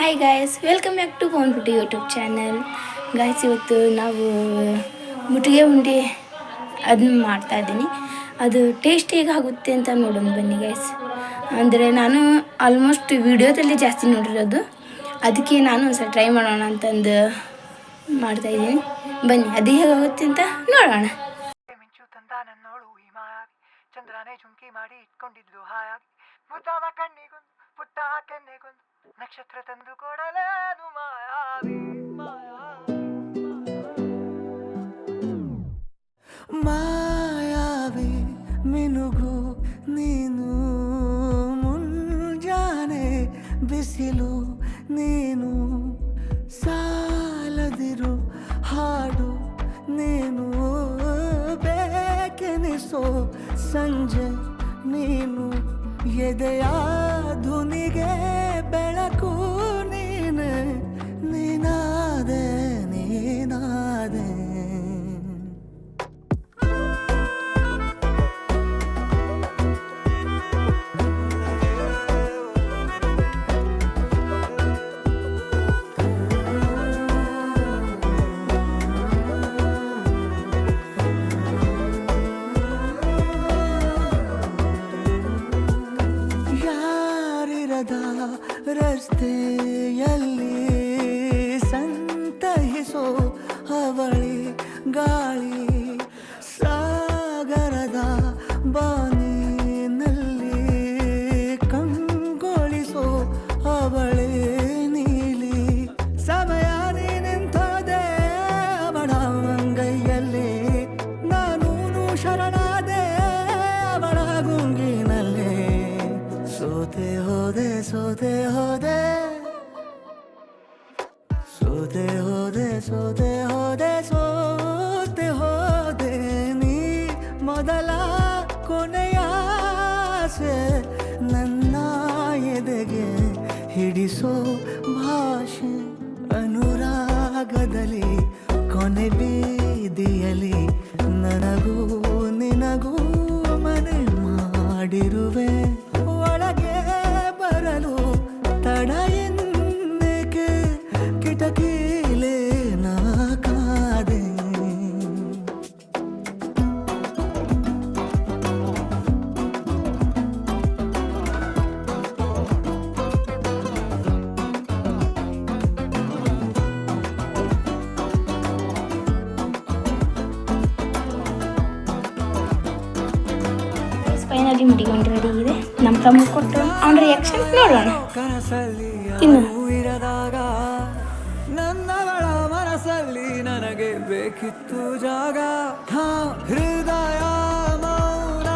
Hi guys welcome back to Pavan ಬಿಟ್ಟು YouTube channel guys ಇವತ್ತು ನಾವು ಮುಟ್ಟಿಗೆ ಉಂಡೆ ಅದನ್ನ ಮಾಡ್ತಾ ಇದ್ದೀನಿ. ಅದು ಟೇಸ್ಟ್ ಹೇಗಾಗುತ್ತೆ ಅಂತ ನೋಡೋಣ ಬನ್ನಿ ಗಾಯ್ಸ್ ಅಂದರೆ ನಾನು ಆಲ್ಮೋಸ್ಟ್ ವಿಡಿಯೋದಲ್ಲಿ ಜಾಸ್ತಿ ನೋಡಿರೋದು. ಅದಕ್ಕೆ ನಾನು ಒಂದ್ಸಲ ಟ್ರೈ ಮಾಡೋಣ ಅಂತಂದು ಮಾಡ್ತಾ ಇದ್ದೀನಿ. ಬನ್ನಿ, ಅದು ಹೇಗಾಗುತ್ತೆ ಅಂತ ನೋಡೋಣ. ಚಂದ್ರನೇ ಜುಂಕಿ ಮಾಡಿ ಹಾಯಾಗಿ ಕಣ್ಣಿಗೊಂದು ಪುಟ್ಟ ಕೆನ್ನೆಗೊಂದು ನಕ್ಷತ್ರ ತಂದು ಕೊಡಲೇನು ಮಾಯಾವಿ ಮಾಯಾವಿ ಮಿನುಗು ನೀನು ಮುಂಜಾನೆ ಬಿಸಿಲು ನೀನು ಸಾಲದಿರು ಹಾಡು ನೀನು ಬೇಕೆನಿಸೋ ಸಂಜೆ ನೀನು ಎದೆಯ ಧ್ವನಿಗೆ ಬೆಳಕು ನೀನೆ ಬಾನಿನಲ್ಲಿ ಕಂಗೊಳಿಸೋ ಅವಳೆ ನೀಲಿ. ಸಮಯ ನಿಂತದೆ ಅವಳ ಅಂಗೈಯಲ್ಲಿ ನಾನು ಶರಣಾದೆ, ಅವಳ ಗುಂಗಿನಲ್ಲಿ. ಸೋತೆ ಹೋದೆ ಸೋತೆ ಹೋದೆ. ಸೋತೆ ಹೋದೆ ಸೋತೆ ಹೋದೆ ಸೋತೆ ಹೋದೆ ನೀ ಮೊದಲ ಕೊನೆಯ ಆಸೆ ನನ್ನ ಎದೆಗೆ ಹಿಡಿಸೋ ಭಾಷೆ. ಅನುರಾಗದಲ್ಲಿ, ಕೊನೆ ಬೀದಿಯಲ್ಲಿ ನನಗೂ ನಿನಗೂ ಮನೆ ಮಾಡಿರುವೆ. ಒಳಗೆ ಬರಲು ತಡ ಫೈನಲಿ ಮುಟ್ಟಿಕೊಂಡು ರೆಡಿ ಇದೆ ನಮ್ಮ ತಮ್ಮ ಕೊಟ್ಟು ಅವನ ರಿಯಾಕ್ಷನ್ ನೋಡೋಣ. ಇನ್ನು. ನನ್ನವಳ ಮನಸ್ಸಲ್ಲಿ ನನಗೆ ಬೇಕಿತ್ತು ಜಾಗ. ಹಾ ಹೃದಯ ಮೌನ